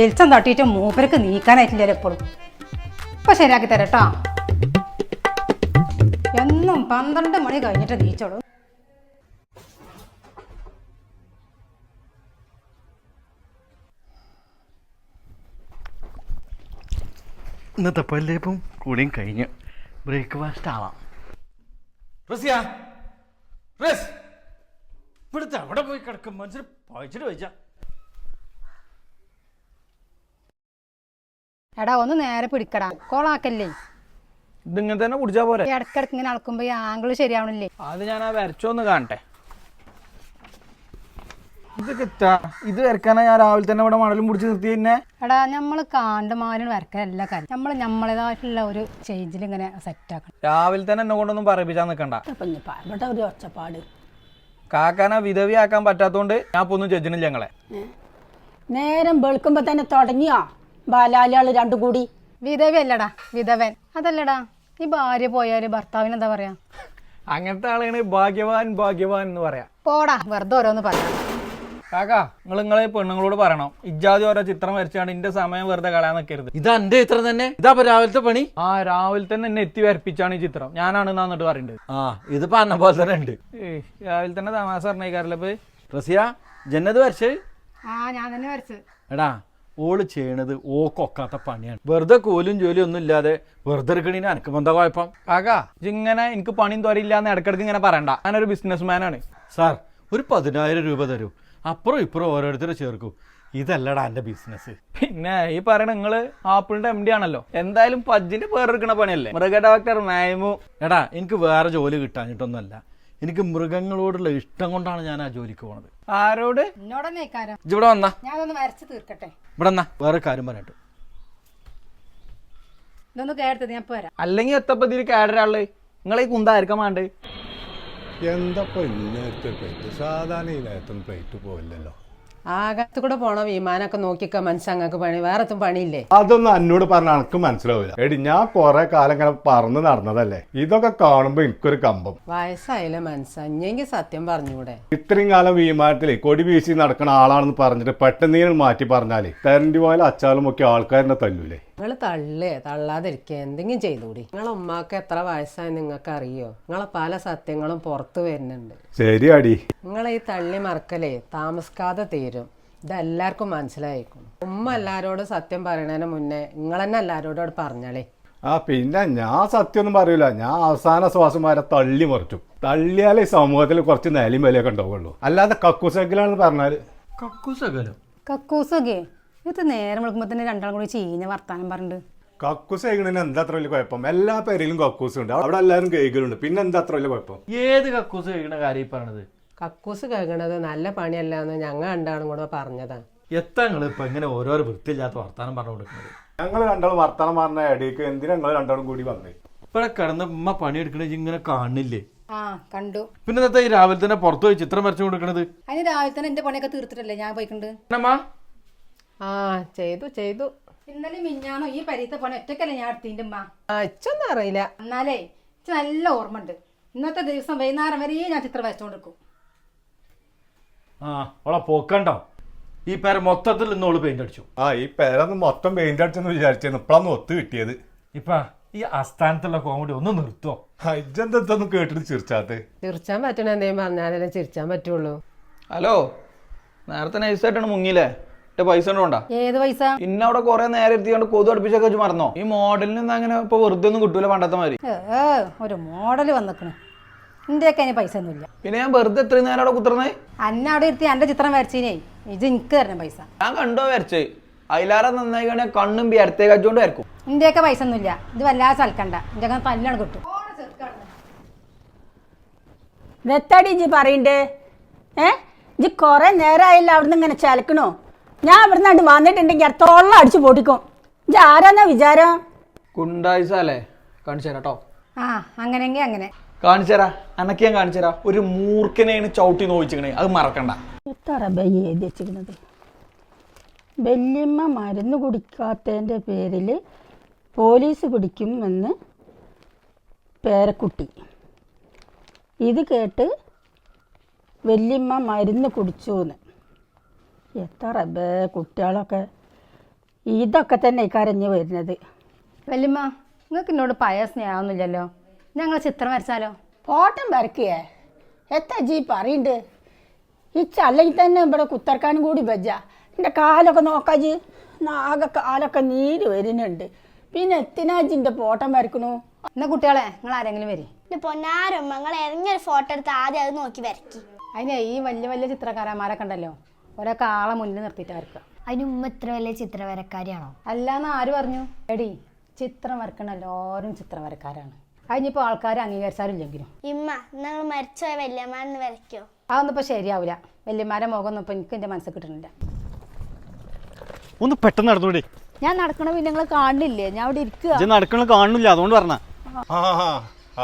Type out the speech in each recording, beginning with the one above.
വെളിച്ചം തട്ടിയിട്ട് മൂപ്പരക്ക് നീക്കാനായിട്ടില്ലല്ലോ എപ്പോഴും. ഇപ്പൊ ശരിയാക്കി തരട്ടോ. എന്നും പന്ത്രണ്ട് മണി കഴിഞ്ഞിട്ട് നീച്ചോളൂ. ഇന്നത്തെ പല്ലേപ്പും കൂടിയും കഴിഞ്ഞു. ബ്രേക്ക്ഫാസ്റ്റ് ആവാം. റസിയ? റസ്! ഇവിടുത്തെ അവിടെ പോയി കിടക്കും. മനുഷ്യർ പഴിച്ചിട്ട് വെച്ച എടാ ഒന്ന് നേരെ പിടിക്കടാ. കോളാക്കല്ലേ? ഇതിങ്ങനെ തന്നെ കുടിച്ചാ പോരെ. ഇടക്കിടക്ക് ഇങ്ങനെ അളക്കുമ്പോ ഈ ആംഗിൾ ശരിയാവണില്ലേ? അത് ഞാൻ ആ വരച്ചോന്ന് കാണട്ടെ. എത്താ ഇത് വരക്കാനാ ഞാൻ രാവിലെ തന്നെ ഇവിടെ മണലും പിടിച്ച് നിർത്തി തന്നെ എടാ നമ്മൾ വരക്കാൻ എല്ലാ കാര്യം. നമ്മൾ നമ്മളേതായിട്ടുള്ള ഒരു ചേഞ്ചിൽ ഇങ്ങനെ സെറ്റ് ആക്കണം. രാവിലെ തന്നെ എന്നെ കൊണ്ടൊന്നും പറയിപ്പിച്ചാൽ നിൽക്കണ്ട ഇവിടെ ഒരു ഒച്ചപ്പാട്. കാക്കാനെ വിധവിയാക്കാൻ പറ്റാത്തോണ്ട് ഞാൻ ഇപ്പൊ ഒന്നും ജഡ്ജിനില്ല ഞങ്ങളെ. നേരം വെളുക്കുമ്പോ തന്നെ തുടങ്ങിയോ? ബാലാലിയാൾ രണ്ടും കൂടി. വിധവല്ലടാ വിധവൻ. അതല്ലടാ ഈ ഭാര്യ പോയാൽ ഭർത്താവിന് എന്താ പറയാ? അങ്ങനത്തെ ആളാണ് ഭാഗ്യവാൻ ഭാഗ്യവാൻ എന്ന് പറയാ. പോടാ വെറുതെ ഓരോന്ന് പറയാം കാക്കാ നിങ്ങൾ നിങ്ങളെ പെണ്ണുങ്ങളോട് പറയണം. ഇജാതി ഓരോ ചിത്രം വരച്ചാണ് ഇന്റെ സമയം വെറുതെ കളയാൻ നിൽക്കരുത് ഇതാ എന്റെ ചിത്രം തന്നെ? ഇതാ ഇപ്പൊ രാവിലത്തെ പണി? ആ രാവിലെ തന്നെ എന്നെ എത്തി വരപ്പിച്ചാണ് ഈ ചിത്രം. ഞാനാണ് എന്നാ എന്നിട്ട് പറയുന്നത് ആ ഇത് പറഞ്ഞ പോലെ തന്നെ ഉണ്ട്. ഏയ് രാവിലെ തന്നെ തമാശ പറഞ്ഞേക്കാറില്ല ഇപ്പൊ? റസിയ ജന്നത് വരച്ചേ ആ ഞാൻ തന്നെ വരച്ചത്. എടാ ഓൾ ചെയ്യണത് ഓക്കൊക്കാത്ത പണിയാണ്. വെറുതെ കോലും ജോലിയും ഒന്നും ഇല്ലാതെ വെറുതെ എടുക്കണീന് എനിക്ക് എന്താ കുഴപ്പം? ആകാ ഇങ്ങനെ എനിക്ക് പണിയും തോരില്ല എന്ന് ഇടക്കിടക്ക് ഇങ്ങനെ പറയണ്ട. ഞാനൊരു ബിസിനസ് മാനാണ് സാർ ഒരു പതിനായിരം രൂപ തരൂ. അപ്പുറം ഇപ്പുറം ഓരോരുത്തരും ചേർക്കൂ. ഇതല്ലടാ എന്റെ ബിസിനസ് പിന്നെ ഈ പറയണ നിങ്ങൾ ആപ്പിളിന്റെ എം ഡി ആണല്ലോ. എന്തായാലും പജ്ജിന്റെ പേരെടുക്കണ പണിയല്ലേ? മൃഗ ഡോക്ടർ മായമു. എടാ എനിക്ക് വേറെ ജോലി കിട്ടാഞ്ഞിട്ടൊന്നുമല്ല. എനിക്ക് മൃഗങ്ങളോടുള്ള ഇഷ്ടം കൊണ്ടാണ് ഞാൻ ആ ജോലിക്ക് പോണത്. ആരോട്? ഇവിടെ വന്നാ. ഞാൻ വരച്ചു തീർക്കട്ടെ. ഇവിടെ വന്നാ. വേറെ കാര്യം പറയട്ടെ ഇതൊന്ന് കേട്ടത് ഞാൻ വരാം. അല്ലെങ്കിൽ എത്തപ്പതിൽ കേടരാൾ? നിങ്ങളെ ഈ കുന്തായിരിക്കാൻ വേണ്ടേ എന്തപ്പോ ഇന്നത്തെ പ്ലേറ്റ് സാധാരണ ഈ നേരത്തൊന്നും പ്ലേറ്റ് പോയില്ലല്ലോ ആകാശത്ത് കൂടെ പോണ വിമാനമൊക്കെ നോക്കിക്ക മനസ്സങ്ങക്ക് പണി വേറെ പണിയില്ലേ? അതൊന്നും എന്നോട് പറഞ്ഞ എനിക്ക് മനസ്സിലാവില്ല എടി ഞാൻ കൊറേ കാലം ഇങ്ങനെ പറന്ന് നടന്നതല്ലേ? ഇതൊക്കെ കാണുമ്പോ എനിക്കൊരു കമ്പം. വയസ്സായില്ലേ മനസ്സെങ്കിൽ സത്യം പറഞ്ഞൂടെ. ഇത്രയും കാലം വിമാനത്തിലെ കൊടി വീശി നടക്കുന്ന ആളാണെന്ന് പറഞ്ഞിട്ട് പെട്ടെന്ന് മാറ്റി പറഞ്ഞാലേ തെരണ്ടി പോയാലും അച്ചാലും ഒക്കെ ആൾക്കാരനെ തല്ലൂലേ? നിങ്ങൾ തള്ളേ തള്ളാതിരിക്കുക എന്തെങ്കിലും ചെയ്തുകൂടി നിങ്ങളെ ഉമ്മാക്ക് എത്ര വയസ്സായി നിങ്ങൾക്ക് അറിയോ നിങ്ങളെ പല സത്യങ്ങളും പുറത്തു വരുന്നുണ്ട്. ശരിയാടി. നിങ്ങളെ ഈ തള്ളി മറക്കലേ താമസിക്കാതെ തീരും. ഇതെല്ലാവർക്കും മനസ്സിലായിക്കും. ഉമ്മ എല്ലാരോടും സത്യം പറയണതിന് മുന്നേ നിങ്ങൾ തന്നെ എല്ലാരോടും പറഞ്ഞാളേ. ആ പിന്നെ ഞാൻ സത്യമൊന്നും പറയൂല. ഞാൻ അവസാന ശ്വാസം വരെ തള്ളി മറിച്ചു. തള്ളിയാലേ സമൂഹത്തിൽ കുറച്ച് നിലയും വിലയൊക്കെ ഉണ്ടാവുള്ളൂ അല്ലാതെ കക്കൂസകലാണെന്ന് പറഞ്ഞാൽ. കക്കൂസകലും കക്കൂസൊക്കെ ഇത് നേരം വിളിക്കുമ്പോ തന്നെ രണ്ടാളും കൂടി ചീഞ്ഞ വർത്താനം പറഞ്ഞിട്ട്. കക്കൂസ് കഴിക്കണതിന് എന്താ അത്ര വലിയ കുഴപ്പം? എല്ലാ പേരിലും കക്കൂസ് ഉണ്ട്. അവിടെ എല്ലാവരും കേൾക്കലുണ്ട്. പിന്നെ എന്താ അത്ര വലിയ കുഴപ്പം? ഏത് കക്കൂസ് കഴിക്കണ കാര്യം ഈ പറഞ്ഞത് കക്കൂസ് കേൾക്കണത് നല്ല പണിയല്ല എന്ന് ഞങ്ങൾ രണ്ടാളും കൂടെ പറഞ്ഞതാ. നിങ്ങൾ ഇപ്പൊ ഇങ്ങനെ ഓരോരോ വൃത്തിയില്ലാത്ത വർത്താനം പറഞ്ഞു കൊടുക്കുന്നത്? ഞങ്ങൾ രണ്ടാളും വർത്താനം പറഞ്ഞ ഇടയ്ക്ക് എന്തിനാ ഞങ്ങൾ രണ്ടാളും കൂടി വന്നേ? ഇവിടെ കിടന്ന് ഉമ്മ പണിയെടുക്കണ ഇങ്ങനെ കാണില്ലേ? ആ കണ്ടു. പിന്നെ ഈ രാവിലെ തന്നെ പുറത്തു പോയി ചിത്രം വരച്ചു കൊടുക്കണത്? അതിന് രാവിലെ തന്നെ എന്റെ പണിയൊക്കെ തീർത്തിട്ടല്ലേ ഞാൻ പോയിട്ടുണ്ട് ആ ചെയ്തു ചെയ്തു. ഇന്നലെ മിഞ്ഞാണോ ഈ പരീത്ത പണി ഒറ്റക്കല്ലേ ഞാൻ എടുത്തിന്റെ ഉമ്മ? ആ ഇച്ചൊന്നും അറിയില്ല. എന്നാലേ എനിക്ക് നല്ല ഓർമ്മ ഉണ്ട് ഇന്നത്തെ ദിവസം വൈകുന്നേരം വരെ ഞാൻ ചിത്രം വരച്ചുകൊണ്ടിരിക്കും ആ ഓളെ പോക്കണ്ടോ? ഈ പേര മൊത്തത്തിൽ ഇന്നോൾ പെയിന്റ് അടിച്ചു. ആ ഈ പേരൊന്ന് മൊത്തം പെയിന്റ് അടിച്ചെന്ന് വിചാരിച്ചിരുന്നു ഇപ്പഴാന്ന് ഒത്തു കിട്ടിയത്. ഇപ്പൊ ഈ അസ്ഥാനത്തുള്ള കോമഡി ഒന്ന് നിർത്തോ. ഇജെന്തൊന്നും കേട്ടിട്ട് ചിരിച്ചാത്ത്? ചിരിച്ചാൻ പറ്റണ എന്തെങ്കിലും പറഞ്ഞാലേ ചിരിച്ചാൻ പറ്റുള്ളൂ. ഹലോ നേരത്തെ നൈസായിട്ടാണ് മുങ്ങിയില്ലേ? പൈസ ഉണ്ടോണ്ടാ ഏത് പൈസ? ഇന്ന അവിടെ കുറെ നേരെ എത്തിയാണ്ട് കൊതു അടുപ്പിച്ചൊക്കെ വെച്ച് മറന്നോ? ഈ മോഡലിൽ നിന്ന് അങ്ങനെ ഇപ്പൊ വെറുതെ ഒന്നും കിട്ടൂല പണ്ടത്തെ മാതിരി. ഏ, ഒരു മോഡൽ വന്നിക്കണ്. ഇന്ത്യയൊക്കെ അതിന് പൈസ ഒന്നുമില്ല. പിന്നെ ഞാൻ വെറുതെ എത്ര നേരം അവിടെ കുത്തിർന്നേ? അന്നെ അവിടെ ഇരുത്തി എന്റെ ചിത്രം വരച്ചീനേ. ഇത് എനിക്ക് തരണം പൈസ. ഞാൻ കണ്ടോ വരച്ചേ? അതിലാറെ നന്നായി കണ്ണും ബി അടുത്തേ കച്ചുകൊണ്ട് വരക്കും. ഇന്ത്യയൊക്കെ പൈസ ഒന്നുമില്ല. ഇത് വല്ലാതെ സൽക്കണ്ട അങ്ങനെ തല്ലാണ് കിട്ടും. വെത്തടി ഇജ്ജ് പറയണ്ടേ. ഏ? ഇജ്ജ് കുറെ നേരമായില്ല അവിടുന്ന് ഇങ്ങനെ ചലക്കണോ? ഞാൻ ഇവിടുന്ന് വന്നിട്ടുണ്ടെങ്കിൽ അടുത്തോളം അടിച്ചു പൊട്ടിക്കും. ആരാന്നാ വിചാരം? കുണ്ടായിസാലേ കാണിച്ചു തരാം കേട്ടോ ആ അങ്ങനെയെങ്കിൽ അങ്ങനെ. കാണിച്ചു തരാ. അനക്ക് ഞാൻ കാണിച്ചു തരാം. ഒരു മൂർഖനെയാണ് ചവിട്ടി നോവിച്ചിക്കണേ. അത് മറക്കണ്ട. എത്ര ബൈ എഴുതി വെച്ചിരുന്നത് വല്യമ്മ മരുന്ന് കുടിക്കാത്തതിന്റെ പേരിൽ പോലീസ് പിടിക്കും എന്ന് പേരക്കുട്ടി. ഇത് കേട്ട് വല്യമ്മ മരുന്ന് കുടിച്ചു എന്ന് എത്ര ബേ കുട്ടികളൊക്കെ. ഇതൊക്കെ തന്നെ കരഞ്ഞു വരുന്നത്. വല്യമ്മ നിങ്ങൾക്ക് എന്നോട് പഴയ സ്നേഹമൊന്നുമില്ലല്ലോ. ഞങ്ങൾ ചിത്രം വരച്ചാലോ? ഫോട്ടം വരക്കേ എത്ര ജീ പറയുണ്ട് ഈ അല്ലെങ്കിൽ തന്നെ ഇവിടെ കുത്തർക്കാനും കൂടി വെജ എന്റെ കാലൊക്കെ നോക്കാജി ആകെ കാലൊക്കെ നീര് വരുന്നുണ്ട്. പിന്നെ എത്തിനാജിന്റെ ഫോട്ടം വരക്കണു എന്നാ കുട്ടികളെ നിങ്ങൾ ആരെങ്കിലും വരും. പൊന്നാരമ്മ നിങ്ങൾ ഇറങ്ങിയ ഒരു ഫോട്ടോ എടുത്ത് ആദ്യം അത് നോക്കി വരക്കി അതിനെ ഈ വലിയ വലിയ ചിത്രകാരന്മാരൊക്കെ ഉണ്ടല്ലോ. ഒരൊക്കെ ആളെ മുന്നിൽ നിർത്തിയിട്ട് വരക്കുക. അതിന് ഉമ്മ ഇത്ര വലിയ ചിത്രവരക്കാരിയാണോ? അല്ലാന്ന് ആര് പറഞ്ഞു? എടി ചിത്രം വരക്കണ എല്ലാവരും ചിത്രം വരക്കാരാണ്. അതിനിപ്പോൾ ആൾക്കാർ അംഗീകരിച്ചാലും ഇല്ലെങ്കിലും ഇമ്മ നിങ്ങൾ മരിച്ചോ വല്യമ്മന്ന് വരയ്ക്കോ അതൊന്നും ഇപ്പോൾ ശരിയാവില്ല വല്യമാരെ മുഖമൊന്നും ഇപ്പോൾ എനിക്ക് എന്റെ മനസ്സിൽ കിട്ടണില്ല. ഒന്ന് പെട്ടെന്ന് നടന്നോടി. ഞാൻ നടക്കണ പിന്നെ നിങ്ങൾ കാണില്ലേ ഞാൻ അവിടെ ഇരിക്കുക ഞാൻ നടക്കണ കാണുന്നില്ല അതുകൊണ്ട് പറഞ്ഞ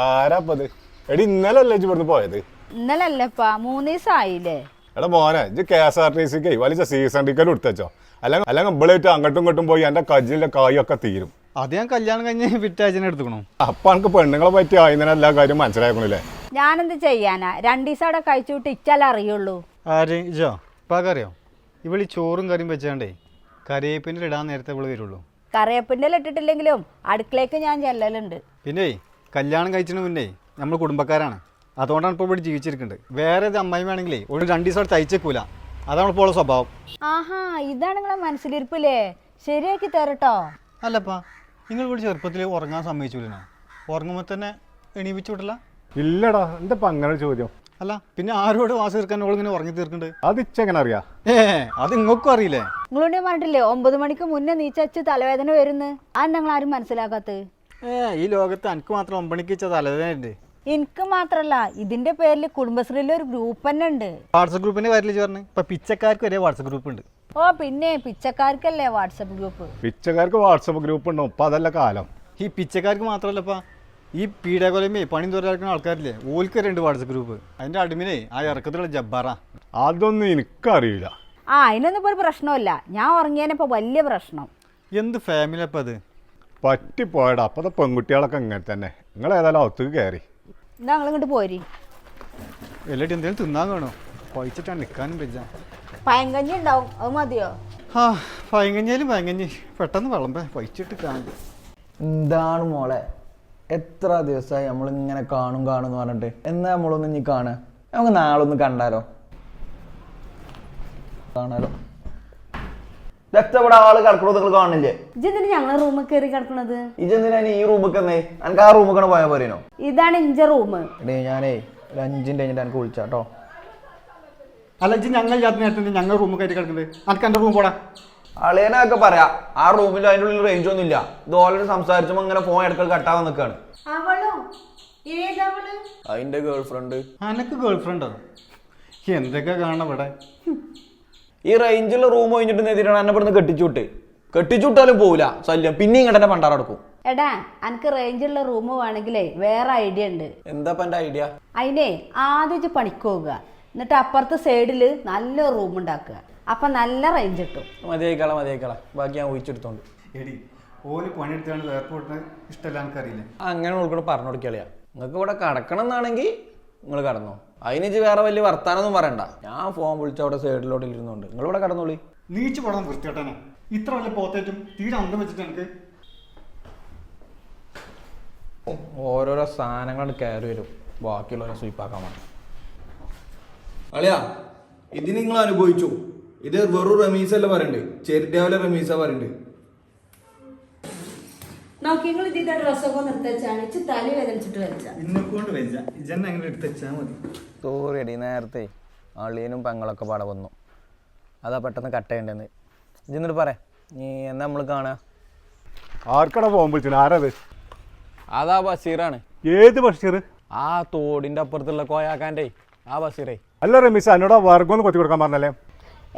ആരാപ്പത്? എടി ഇന്നലെ അല്ലേ ഇവിടുന്ന് പോയത്? ഇന്നലെ അല്ലപ്പാ മൂന്ന് ദിവസം ആയില്ലേ എടാ മോനെ ഇത് കെ എസ് ആർ ടി സിക്ക് വലിച്ച സീസൺ ടിക്കറ്റ് എടുത്തച്ചോ അല്ലെങ്കിൽ അല്ലെങ്കിൽ ഇവിളേറ്റ് അങ്ങോട്ടും ഇങ്ങോട്ടും പോയി എന്റെ കജിലെ കായൊക്കെ തീരും. അത് ഞാൻ കല്യാണം കഴിഞ്ഞ് വിറ്റാഴ്ചനെ എടുത്തുക്കണു. അപ്പൊ എനിക്ക് പെണ്ണുങ്ങളെ പറ്റി ആയതിനെ എല്ലാ കാര്യം മനസ്സിലാക്കണില്ലേ ഞാനെന്ത് ചെയ്യാനാ? രണ്ടീസം ദിവസം അവിടെ കഴിച്ചു വിട്ട് ഇച്ചാലേ അറിയുള്ളൂ. ആര്? ഇജോ ഇപ്പം അറിയോ? ഇവളി ചോറും കറിയും വെച്ചാണ്ടേ കറിവേപ്പിന്റെ ഇടാൻ നേരത്തെ ഇവിടെ വരുള്ളൂ. കറിയേപ്പിന്റെ ഇട്ടിട്ടില്ലെങ്കിലും അടുക്കളേക്ക് ഞാൻ ചെല്ലലുണ്ട്. പിന്നെ കല്യാണം കഴിച്ചതിന് മുന്നേ നമ്മൾ കുടുംബക്കാരാണ്. അതുകൊണ്ടാണ് ഇപ്പോൾ ഇവിടെ ജീവിച്ചിരിക്കുന്നത്. വേറെ അമ്മായി വേണമെങ്കിലേ ഒരു രണ്ട് ദിവസം തയ്ച്ചേക്കൂല. അതാണ് ഇപ്പോൾ ഉള്ള സ്വഭാവം. ആഹാ ഇതാണ് നിങ്ങളെ മനസ്സിലിരിപ്പില്ലേ? ശരിയാക്കി തരട്ടോ. അല്ലപ്പാ നിങ്ങൾ ഇവിടെ ചെറുപ്പത്തിൽ ഉറങ്ങാൻ സമ്മതിച്ചില്ല ഉറങ്ങുമ്പോൾ തന്നെ എണീപ്പിച്ചു വിട്ടില്ല ഇല്ലടാ എന്താ അങ്ങനെ ഒരു ചോദ്യം? അല്ല പിന്നെ ആരോട് വാസ തീർക്കാൻ ഇങ്ങനെ ഉറങ്ങി തീർക്കുന്നുണ്ട് അത് ഇച്ചെങ്ങനെ അറിയാ? ഏ അത് ഇങ്ങക്കും അറിയില്ലേ? നിങ്ങളോട് പറഞ്ഞിട്ടില്ലേ ഒമ്പത് മണിക്ക് മുന്നേ നീച്ചച്ച് തലവേദന വരുന്നു? അത് ഞങ്ങൾ ആരും മനസ്സിലാക്കാത്തത്. ഏ ഈ ലോകത്ത് എനിക്ക് മാത്രം ഒമ്പണിക്ക് വെച്ച തലവേദനയുണ്ട് എനിക്ക് മാത്രല്ല ഇതിന്റെ പേരിൽ കുടുംബശ്രീയിൽ ഒരു ഗ്രൂപ്പ് തന്നെ ഉണ്ട്. വാട്സപ്പ് ഗ്രൂപ്പിന്റെ കാര്യത്തിൽ പറഞ്ഞു? ഇപ്പൊ പിച്ചക്കാർക്ക് ഒരേ വാട്സപ്പ് ഗ്രൂപ്പ് ഉണ്ട്. ഓ പിന്നെ പിച്ചക്കാർക്കല്ലേ വാട്സപ്പ് ഗ്രൂപ്പ് പിച്ചക്കാർക്ക് വാട്സപ്പ് ഗ്രൂപ്പ് ഉണ്ടോ ഇപ്പൊ അതല്ല കാലം. ഈ പിച്ചക്കാർക്ക് മാത്രമല്ലപ്പാ ഈ പീഡാകൊലമേ പണി തൊഴിലാക്കുന്ന ആൾക്കാരില്ലേ ഓൽക്ക് രണ്ട് വാട്സപ്പ് ഗ്രൂപ്പ് അതിന്റെ അടിമിനെ ആ ഇറക്കത്തിലുള്ള ജബ്ബാറ. അതൊന്നും എനിക്കറിയില്ല. ആ അതിനൊന്നും ഇപ്പോൾ ഒരു പ്രശ്നമില്ല ഞാൻ ഉറങ്ങിയതിനിപ്പോൾ വലിയ പ്രശ്നം. എന്ത് ഫാമിലി അപ്പം അത്? പറ്റിപ്പോയടാ അപ്പത്തെ പെൺകുട്ടികളൊക്കെ ഇങ്ങനെ തന്നെ. നിങ്ങൾ ഏതായാലും ഒത്തുക്ക് കയറി. എന്നാ പോരി. എല്ലാട്ടി എന്തെങ്കിലും തിന്നാൻ കാണോ? പഴിച്ചിട്ടാണ് നിൽക്കാനും വെച്ച പയങ്കഞ്ഞി ഉണ്ടാവും അത് മതിയോ? ആ പയങ്കഞ്ഞാലും പയങ്കഞ്ഞി. പെട്ടെന്ന് വിളമ്പേ പഴിച്ചിട്ട് കാണും എന്താണ് മോളെ? എത്ര ദിവസമായി നമ്മൾ ഇങ്ങനെ കാണും കാണും എന്ന് പറഞ്ഞിട്ട്. എന്നാ നമ്മളൊന്ന് ഇനി കാണുക? നമുക്ക് നാളൊന്ന് കണ്ടാലോ? കാണാലോ? ഇവിടെ ആൾ കിടക്കണോ നിങ്ങൾ കാണില്ലേ? ഇതെന്തിനാ ഞങ്ങളെ റൂമിൽ കയറി കിടക്കണത്? ഇജെന്തിനാ ഈ റൂമിൽ എന്നേ എനിക്ക് ആ റൂമിൽ കണ്ട് പോയാൽ പോരേനോ? ഇതാണ് ഇഞ്ച റൂം എടേ ഞാനേ ഒരു അഞ്ചിന്റെ കഴിഞ്ഞിട്ട് എനിക്ക് വിളിച്ചാട്ടോ അല്ല ഇജ്ജ് ഞങ്ങൾ ജാതി നേരത്തെ ഞങ്ങൾ റൂമിൽ കയറ്റി കിടക്കുന്നത് എനിക്ക് എന്റെ റൂം പോടാ. അളിയനൊക്കെ പറയാ ആ റൂമിൽ അതിന്റെ ഉള്ളിൽ റേഞ്ച് ഒന്നും ഇല്ല ഇത് ഓൾറെഡി സംസാരിച്ചപ്പോൾ ഇങ്ങനെ ഫോൺ ഇടയ്ക്ക് കട്ടാവാൻ നിൽക്കാണ് അതിന്റെ ഗേൾ ഫ്രണ്ട് അനക്ക് ഗേൾ ഫ്രണ്ടോ എന്തൊക്കെ കാണണം ഇവിടെ? ഈ റേഞ്ചിലുള്ള റൂം കഴിഞ്ഞിട്ട് നെതിരാണ് എന്നെ ഇവിടുന്ന് കെട്ടിച്ചുവിട്ട് കെട്ടിച്ചുവിട്ടാലും പോവില്ല ശല്യം. പിന്നെ ഇങ്ങോട്ട് തന്നെ പണ്ടാറടക്കും എടാ എനിക്ക് റേഞ്ചുള്ള റൂം വേണമെങ്കിലേ വേറെ ഐഡിയ ഉണ്ട്. എന്താ എന്റെ ഐഡിയ അതിനെ ആദ്യം പണിക്ക് പോവുക. എന്നിട്ട് അപ്പുറത്തെ സൈഡിൽ നല്ല റൂം ഉണ്ടാക്കുക. അപ്പൊ നല്ല റേഞ്ച് കിട്ടും. മതിയായിക്കള മതിയായിക്കള. ബാക്കി ഞാൻ ഒഴിച്ചെടുത്തോണ്ട് എടി ഓൽ പണിയെടുത്താണ് എയർപോർട്ടിന് ഇഷ്ടമല്ല എനിക്കറിയില്ല അങ്ങനെ ഓൾക്കോട് പറഞ്ഞു കൊടുക്കളിയാ നിങ്ങൾക്ക് ഇവിടെ കടക്കണം എന്നാണെങ്കിൽ നിങ്ങൾ കടന്നോ. അതിനിച്ച് വേറെ വലിയ വർത്താനൊന്നും പറയണ്ട. ഞാൻ ഫോൺ വിളിച്ച അവിടെ സൈഡിലോട്ട് ഇരുന്നുണ്ട് നിങ്ങൾ ഇവിടെ കടന്നോളി. നീച്ചു പോടാൻ വൃത്തിയോട്ടാണ് ഇത്ര വലിയ പോത്തേറ്റും തീരെ അന്തം വെച്ചിട്ട് എനിക്ക് ഓരോരോ സാധനങ്ങൾ കയറി വരും. ബാക്കിയുള്ളവരെ സ്വീപ്പാക്കാൻ വേണ്ടി. അളിയാ ഇത് നിങ്ങൾ അനുഭവിച്ചു ഇത് വെറും റമീസ് അല്ല പറയണ്ടേ? ചെരിട്ടാവിലെ റമീസ പറയുന്നുണ്ട് നോക്കി നിങ്ങൾ ഇതിന്റെ ഡ്രസ്സൊക്കെ നിർത്തച്ചാണ് ഇച്ച് തലി വേദനിച്ചിട്ട് സോറി അടി നേരത്തെ അളിയനും പെങ്ങളൊക്കെ പാടെ വന്നു. അതാ പെട്ടെന്ന് കട്ട് ചെയ്യണ്ടെന്ന്. ഇതെന്നിട്ട് പറ. നീ എന്നാ നമ്മൾ കാണാ? ആർക്കടാ ഫോൺ വിളിച്ചത് ആരത് അതാ ബഷീറാണ്. ഏത് ബഷീർ? ആ തോടിന്റെ അപ്പുറത്തുള്ള കോയാക്കാന്റെ. ആ ബഷീറേ. അല്ല റമീസ് എന്നോട് വർഗം ഒന്ന് കൊത്തി കൊടുക്കാൻ പറഞ്ഞല്ലേ?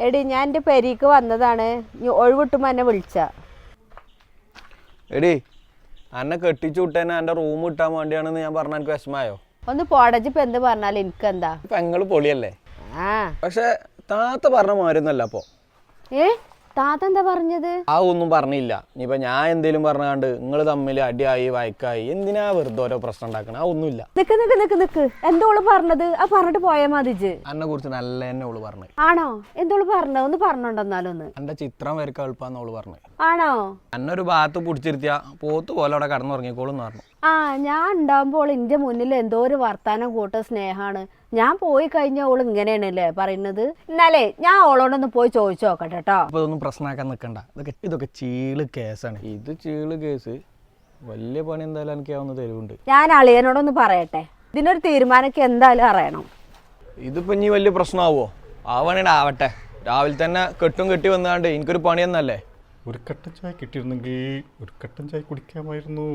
എടി ഞാൻ എന്റെ പെരീക്ക് വന്നതാണ്. നീ ഒഴിവിട്ടുമ്പോ എന്നെ വിളിച്ച. എടി എന്നെ കെട്ടിച്ചു വിട്ടേനെ എന്റെ റൂം കിട്ടാൻ വേണ്ടിയാണെന്ന് ഞാൻ പറഞ്ഞ എനിക്ക് വിഷമായോ ഒന്ന് പോടജ് ഇപ്പൊ എന്ത് പറഞ്ഞാലും എനിക്കെന്താ? പെങ്ങൾ പൊളിയല്ലേ? ആ. പക്ഷെ താത്ത പറഞ്ഞ മാറിയൊന്നല്ല അപ്പോ. ഏ? താത്ത എന്താ പറഞ്ഞത്? ആ ഒന്നും പറഞ്ഞില്ല. ഇനിയിപ്പൊ ഞാൻ എന്തേലും പറഞ്ഞാണ്ട് നിങ്ങൾ തമ്മിൽ അടിയായി വയക്കായി എന്തിനാ വെറുതെ ഓരോ പ്രശ്നം ഉണ്ടാക്കണം? ആ ഒന്നുമില്ല. നിക്ക് നിക്ക് നിക്ക് നിക്ക്. എന്തോൾ പറഞ്ഞത്? ആ പറഞ്ഞിട്ട് പോയാ മതി അന്നെ കുറിച്ച് നല്ല തന്നെ ഓൾ പറഞ്ഞു. ആണോ? എന്തോൾ പറഞ്ഞത്? ഒന്ന് പറഞ്ഞോണ്ടെന്നാലൊന്ന്. എന്റെ ചിത്രം വരക്കാൻ എളുപ്പാന്ന് ഓൾ പറഞ്ഞത് ആണോ? അന്നൊരു ഭാഗത്ത് പിടിച്ചിരുത്തിയ പോത്ത് പോലെ അവിടെ കടന്നുറങ്ങിക്കോളും എന്ന് പറഞ്ഞു. ആ ഞാൻ ഉണ്ടാകുമ്പോൾ എന്റെ മുന്നിൽ എന്തോ ഒരു വർത്താനം കൂട്ട സ്നേഹാണ്. ഞാൻ പോയി കഴിഞ്ഞ ഓൾ ഇങ്ങനെയാണല്ലേ പറയുന്നത്? എന്നാലേ ഞാൻ ഓളോടൊന്ന് പോയി ചോദിച്ചു നോക്കട്ടെ കേട്ടോ അപ്പൊ ഇതൊന്നും പ്രശ്നമാക്കാൻ നിൽക്കണ്ട ഇതൊക്കെ ഇതൊക്കെ ചീൾ കേസാണ്. ഇത് ചീൾ കേസ്. വലിയ പണി എന്തായാലും എനിക്ക് ആവുന്ന തെരുവുണ്ട് ഞാൻ അളിയനോടൊന്ന് പറയട്ടെ. ഇതിനൊരു തീരുമാനമൊക്കെ എന്തായാലും അറിയണം. ഇതിപ്പോ ഇനി വലിയ പ്രശ്നമാവോ? ആവണേടാ ആവട്ടെ രാവിലെ തന്നെ കെട്ടും കെട്ടി വന്നാണ്ട് എനിക്കൊരു പണിയൊന്നല്ലേ? ഒരു കട്ടൻ ചായ കിട്ടിയിരുന്നെങ്കിൽ ഒരു കട്ടൻ ചായ കുടിക്കാമായിരുന്നു.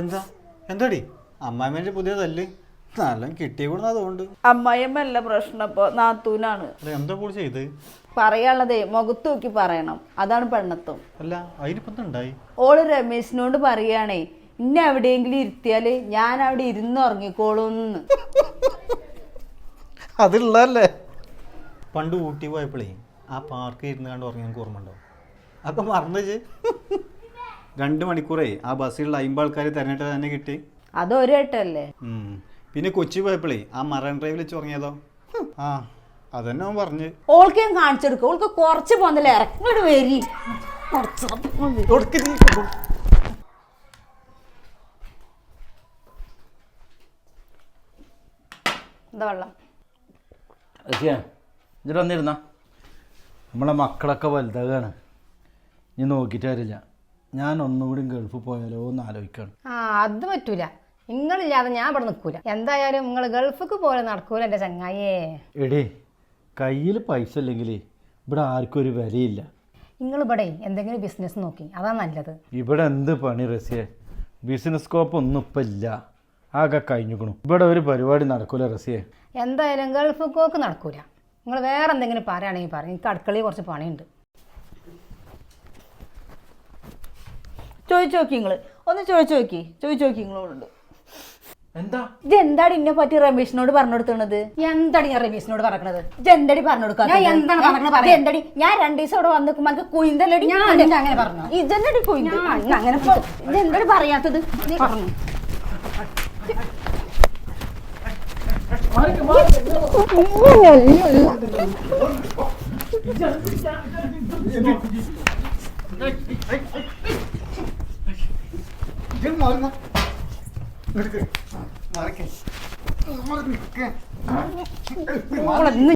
എന്താ? എന്താടി? അമ്മായിമ്മേന്റെ പുതിയതല്ലേ നല്ല കിട്ടിയ കൂടുന്ന അതുകൊണ്ട്. അമ്മായിയമ്മല്ല പ്രശ്നം ഇപ്പൊ നാത്തൂനാണ്. അല്ല എന്താ കൂടി ചെയ്ത്? പറയാനുള്ളതേ മുഖത്ത് നോക്കി പറയണം. അതാണ് പെണ്ണത്വം. അല്ല അതിനിപ്പം എന്താ ഓൾ രമേശിനോട് പറയുകയാണേ ഇന്നെ എവിടെയെങ്കിലും ഇരുത്തിയാൽ ഞാൻ അവിടെ ഇരുന്ന് ഉറങ്ങിക്കോളൂന്ന്. അതുള്ളതല്ലേ പണ്ട് ഊട്ടി പോയപ്പോഴേ ആ പാർക്ക് ഇരുന്ന് കണ്ട് ഉറങ്ങി എനിക്ക് ഓർമ്മ ഉണ്ടോ അതൊക്കെ മറന്നു രണ്ട് മണിക്കൂറേ ആ ബസ്സിലുള്ള അമ്പത് ആൾക്കാർ തിരഞ്ഞിട്ട് തന്നെ കിട്ടി. അതൊരു ഏട്ടല്ലേ. പിന്നെ കൊച്ചി പോയപ്പോഴേ ആ മറൈൻ ഡ്രൈവിൽ വെച്ച് ഉറങ്ങിയതോ? ആ അതന്നെ അവൻ പറഞ്ഞ്. ഓൾക്ക് ഞാൻ കാണിച്ചെടുക്കും ഓൾക്ക് കുറച്ച് പോന്നല്ലേ? ഇറങ്ങോട്ട് വരി. എന്താ വെള്ളം? ഇതിട്ട് വന്നിരുന്ന? നമ്മളെ മക്കളൊക്കെ വലുതാകാണ്. ഇനി നോക്കിയിട്ട് വരില്ല ഞാൻ ഒന്നുകൂടി ഗൾഫ് പോയാലോ എന്ന് ആലോചിക്കാണ്. ആ അത് പറ്റൂല. നിങ്ങളില്ലാതെ ഞാൻ ഇവിടെ നിൽക്കൂല. എന്തായാലും നിങ്ങൾ ഗൾഫിക്ക് പോലെ നടക്കൂല എന്റെ ചങ്ങായേ എടേ കയ്യിൽ പൈസ ഇല്ലെങ്കിൽ ഇവിടെ ആർക്കും ഒരു വിലയില്ല. നിങ്ങൾ ഇവിടെ എന്തെങ്കിലും ബിസിനസ് നോക്കി. അതാ നല്ലത്. ഇവിടെ എന്ത് പണി റസിയെ? ബിസിനസ് സ്കോപ്പ് ഒന്നും ഇപ്പം ഇല്ല. ആകെ കഴിഞ്ഞുക്കണു. ഇവിടെ ഒരു പരിപാടി നടക്കൂല റസിയെ. എന്തായാലും ഗൾഫ് കോക്ക് നടക്കൂല. നിങ്ങൾ വേറെ എന്തെങ്കിലും പറയുകയാണെങ്കിൽ പറയും. എനിക്ക് അടുക്കളയിൽ കുറച്ച് പണിയുണ്ട്. ചോദിച്ചു നോക്കി നിങ്ങൾ ഒന്ന് ചോദിച്ചു നോക്കി. ചോദിച്ചു നോക്കി നിങ്ങളോട് എന്താ? ഇത് എന്താടി ഇന്നെ പറ്റി രമേശിനോട് പറഞ്ഞു കൊടുത്തത് എന്താടി ഞാൻ രമേശിനോട് പറഞ്ഞത് ഇത് എന്തടി പറഞ്ഞു കൊടുക്കാത്തത്? ഞാൻ എന്താണ് പറഞ്ഞത് ഇത് പറയാം. എന്തടി? ഞാൻ രണ്ടു ദിവസം ഇവിടെ വന്ന് നിൽക്കുമ്പോൾ എനിക്ക് കുയിന്തല്ലടി. ഞാൻ അങ്ങനെ പറഞ്ഞു ഇതെന്നടി കുയിന്ത? അങ്ങനെ ഇപ്പൊ ഇത് എന്തടി പറയാത്തത്? നീ പറഞ്ഞു. ഇന്ന്